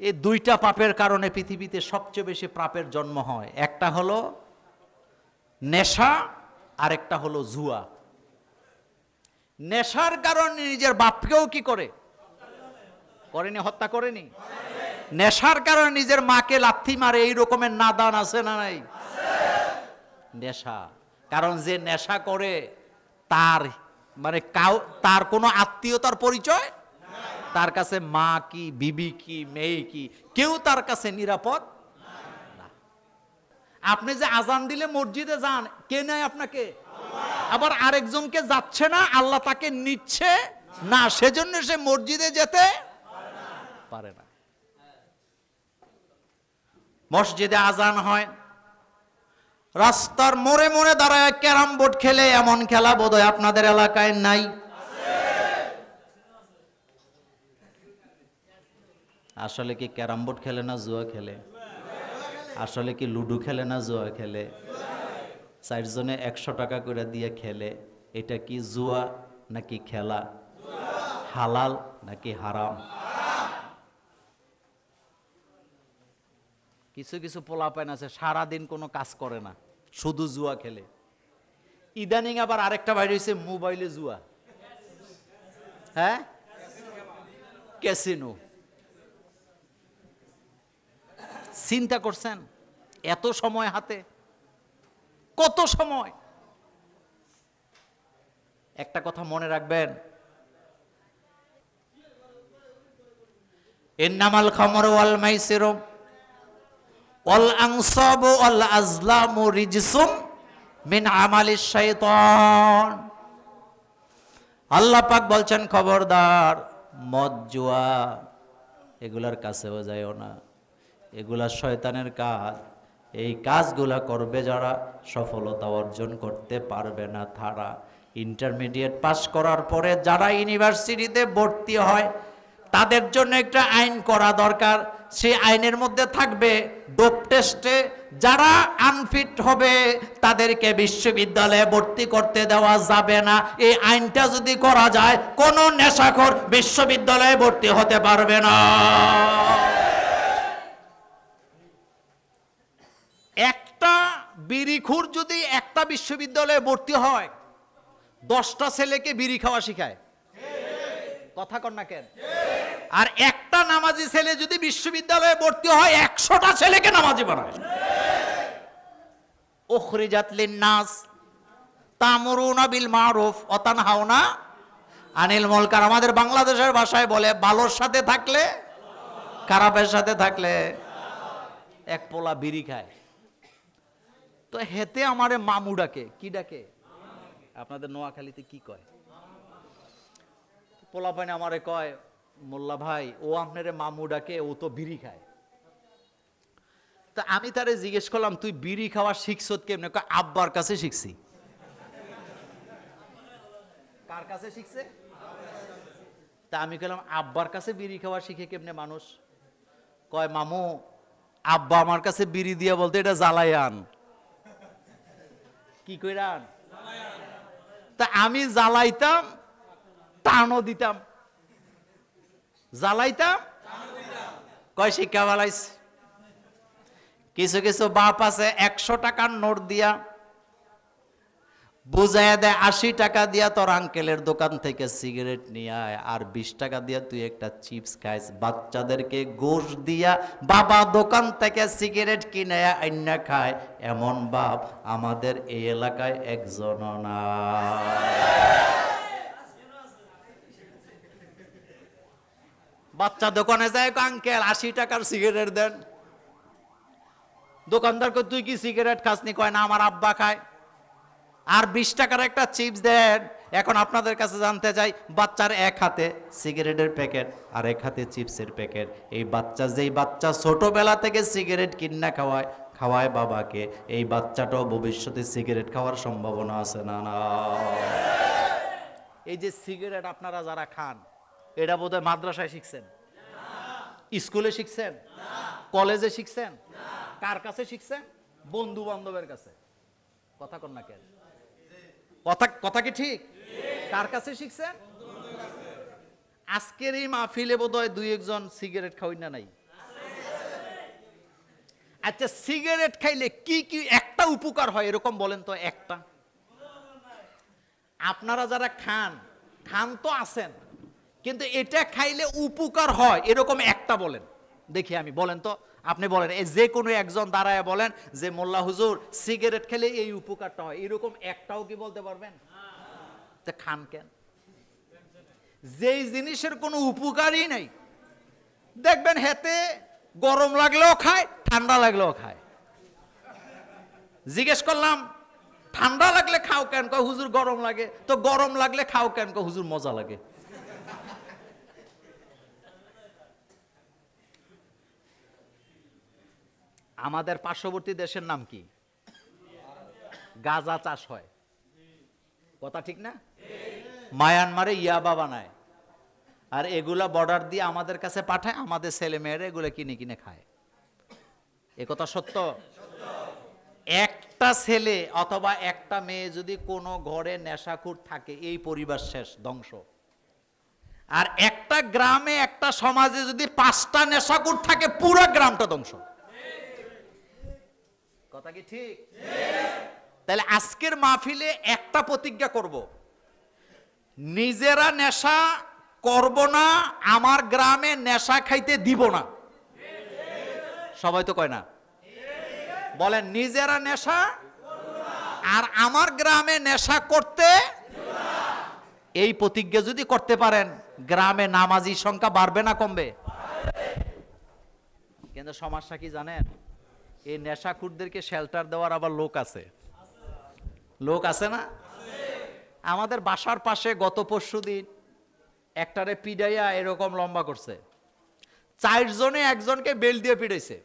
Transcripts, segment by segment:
এই দুইটা পাপের কারণে পৃথিবীতে সবচেয়ে বেশি পাপের জন্ম হয়। একটা হলো নেশা আর একটা হলো জুয়া। নেশার কারণে নিজের বাপকেও কি করে? করেনি, হত্যা করেনি? নেশার কারণে নিজের মাকে লাথি মারে, এই রকমের নাদান আছে না নাই? নেশা। কারণ যে নেশা করে, তার মানে কাউ, তার কোনো আত্মীয়তার পরিচয় তার কাছে মা কি, বিবি কি, মেয়ে কি? কেউ তার কাছে নিরাপদ? আপনি যে আজান দিলে মসজিদে যান, কে নেয় আপনাকে? আবার আরেকজনকে যাচ্ছে না, আল্লাহ তাকে নিচ্ছে না, সেজন্য সে মসজিদে যেতে পারে না। মসজিদে আজান হয়, রাস্তার মোড়ে মোড়ে দাঁড়ায় ক্যারাম বোর্ড খেলে এমন খেলা বোধহয় আপনাদের এলাকায় নাই। আসলে কি ক্যারাম বোর্ড খেলে না জুয়া খেলে? আসলে কি লুডু খেলে না জুয়া খেলে? চারজনে একশো টাকা করে দিয়ে খেলে। এটা কি জুয়া নাকি খেলা? হালাল নাকি হারাম? কিছু কিছু পোলাপাইন আছে, সারাদিন কোনো কাজ করে না, শুধু জুয়া খেলে। ইদানিং আবার আরেকটা বাইরে হয়েছে মোবাইলে জুয়া। হ্যাঁ? ক্যাসিনো। চিন্তা করছেন, এত সময় হাতে? কত সময়? একটা কথা মনে রাখবেন, ইন্নামাল খামর ওয়াল মাইসিরু, ওয়াল আনসাবু ওয়াল আজলামু রিজসুম মিন আমালিশ শাইতান। আল্লাহ পাক বলছেন, খবরদার, মদ জুয়া, এগুলার কাছেও যাইও না। এগুলা শয়তানের কাজ। এই কাজগুলা করবে যারা সফলতা অর্জন করতে পারবে না তারা। ইন্টারমিডিয়েট পাস করার পরে যারা ইউনিভার্সিটিতে ভর্তি হয়, তাদের জন্য একটা আইন করা দরকার। সেই আইনের মধ্যে থাকবে ডোপ টেস্টে যারা আনফিট হবে, তাদেরকে বিশ্ববিদ্যালয়ে ভর্তি করতে দেওয়া যাবে না। এই আইনটা যদি করা যায়, কোনো নেশাখোর বিশ্ববিদ্যালয়ে ভর্তি হতে পারবে না। একটা বিড়িখুর যদি একটা বিশ্ববিদ্যালয়ে ভর্তি হয়, দশটা ছেলেকে বিড়ি খাওয়া শিখায়। কথা কর না কেন? আর একটা নামাজি ছেলে যদি বিশ্ববিদ্যালয়ে ভর্তি হয়, একশোটা ছেলেকে নামাজি বানায়। ওখরিজাত লিন্নাস, তামরুনা বিল মারুফ অতান হাওনা আনিল মলকার। আমাদের বাংলাদেশের ভাষায় বলে ভালোর সাথে থাকলে, খারাপের সাথে থাকলে, এক পোলা বিড়ি খায়। তো হেতে আমারে মামু ডাকে, কি ডাকে? আপনাদের নোয়াখালীতে কি কয়? পোলা পাইনে আমারে কয়, মোল্লা ভাই, ও আপনারে মামু ডাকে, ও তো বিড়ি খায়। তা আমি তারে জিজ্ঞেস করলাম, তুই বিড়ি খাওয়া শিখছত কেমনে? আব্বার কাছে শিখছি। কার কাছে শিখছে? তা আমি কইলাম, আব্বার কাছে বিড়ি খাওয়া শিখে কেমনে মানুষ? কয়, মামু, আব্বা আমার কাছে বিড়ি দিয়া বলতে এটা জ্বালাই আন। কি কইরান? তা আমি জ্বালাইতাম, টানও দিতাম। জ্বালাইতাম, কয় শিক্ষা বালাইছে? কিছু কিছু বাপ আছে, একশো টাকার নোট দিয়া বুঝাইয়া দেয়, আশি টাকা দিয়া তোর আঙ্কেলের দোকান থেকে সিগারেট নিয়ে আয়, আর বিশ টাকা দিয়া তুই একটা চিপস খাইস। বাচ্চাদেরকে গোশ দিয়া বাবা দোকান থেকে সিগারেট কিনে আইনা খায়। এমন বাপ আমাদের এই এলাকায় একজন না। বাচ্চা দোকানে যায় আঙ্কেল আশি টাকার সিগারেট দেন। দোকানদারকে, তুই কি সিগারেট খাসনি? কয়, না, আমার আব্বা খায়। আর বিশ টাকার একটা চিপস দেন। এখন আপনাদের কাছে জানতে চাই, বাচ্চার এক হাতে সিগারেটের প্যাকেট আর এক হাতে চিপসের প্যাকেট। এই বাচ্চা যেই বাচ্চা ছোটবেলা থেকে সিগারেট কিনা খাওয়ায় খাওয়ায় বাবাকে, এই বাচ্চাটাও ভবিষ্যতে সিগারেট খাওয়ার সম্ভাবনা আছে না না? এই যে সিগারেট আপনারা যারা খান, এটা বোধহয় মাদ্রাসায় শিখছেন? স্কুলে শিখছেন? কলেজে শিখছেন? কার কাছে শিখছেন? বন্ধু বান্ধবের কাছে। কথা কন না কেন? কথা কথা কি ঠিক? কার কাছে শিখছেন? আজকের এই মাহফিলে বোধ হয় দুই একজন সিগারেট খাওয়াই না নাই? আচ্ছা সিগারেট খাইলে কি কি একটা উপকার হয়? এরকম বলেন তো একটা। আপনারা যারা খান খান তো আছেন কিন্তু এটা খাইলে উপকার হয় এরকম একটা বলেন। দেখি আমি বলেন তো। আপনি বলেন এই যে কোনো একজন দাঁড়ায় বলেন যে, মোল্লা হুজুর, সিগারেট খেলে এই উপকারটা হয়। এরকম একটাও কি বলতে পারবেন? তা খান কেন? যেই জিনিসের কোনো উপকারই নাই। দেখবেন হেতে গরম লাগলেও খায়, ঠান্ডা লাগলেও খায়। জিজ্ঞেস করলাম, ঠান্ডা লাগলে খাও কেন? কয়, হুজুর, গরম লাগে। তো গরম লাগলে খাও কেন? কয়, হুজুর, মজা লাগে। আমাদের পার্শ্ববর্তী দেশের নাম কি? গাজা চাষ হয়। কথা ঠিক না? মায়ানমারে ইয়াবা বানায় আর এগুলা বর্ডার দিয়ে আমাদের কাছে পাঠায়, আমাদের ছেলে মেয়েরা এগুলো কিনে কিনে খায়। এ কথা সত্য? একটা ছেলে অথবা একটা মেয়ে যদি কোনো ঘরে নেশাখুর থাকে, এই পরিবার শেষ, ধ্বংস। আর একটা গ্রামে, একটা সমাজে যদি পাঁচটা নেশাখুর থাকে, পুরো গ্রামটা ধ্বংস। কথা কি ঠিক? তাহলে আজকের মাহফিলে একটা প্রতিজ্ঞা করব। নিজেরা নেশা করব না, আমার গ্রামে নেশা খাইতে দিব না। সবাই তো কয় না? বলেন, নিজেরা নেশা আর আমার গ্রামে নেশা করতে এই প্রতিজ্ঞা যদি করতে পারেন, গ্রামে নামাজির সংখ্যা বাড়বে না কমবে? কিন্তু সমস্যা কি জানেন? এই নেশাখুরদেরকে শেল্টার দেওয়ার আবার লোক আছে। লোক আছে না? আমাদের বাসার পাশে গত পরশু দিন একটারে পিডাইয়া এরকম লম্বা করছে। চারজনে একজনকে বেল দিয়ে পিড়াইছে।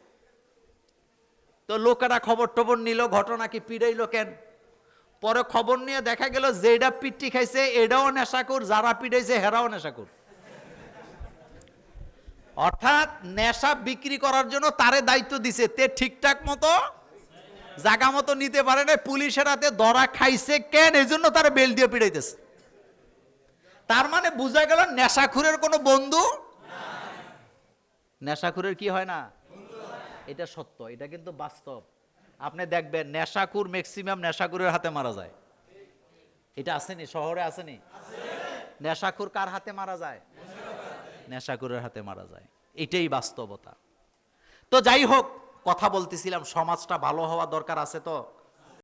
তো লোকেরা খবর টবর নিল, ঘটনা কি পিড়াইলো কেন? পরে খবর নিয়ে দেখা গেল যেটা পিট্টি খাইছে এটাও নেশাকুর যারা পিটাইছে হেরাও নেশাকুর অর্থাৎ নেশা বিক্রি করার জন্য তারে দায়িত্ব দিছে। তে ঠিকঠাক মতো জাগা মতো নিতে পারে না পুলিশের হাতে ধরা খাইছে কেন? এই জন্য তারা বেল দিয়ে পিড়াইতেছে তার মানে বোঝা গেল নেশাখুরের কোনো বন্ধু নেশাখুরের কি হয় না? এটা সত্য এটা কিন্তু বাস্তব। আপনি দেখবেন নেশাকুর ম্যাক্সিমাম নেশাখুরের হাতে মারা যায়। এটা আসেনি শহরে আসেনি। নেশাখুর কার হাতে মারা যায়? নেশাকুরের হাতে মারা যায়। এটাই বাস্তবতা। তো যাই হোক, কথা বলতেছিলাম, সমাজটা ভালো হওয়া দরকার আছে তো।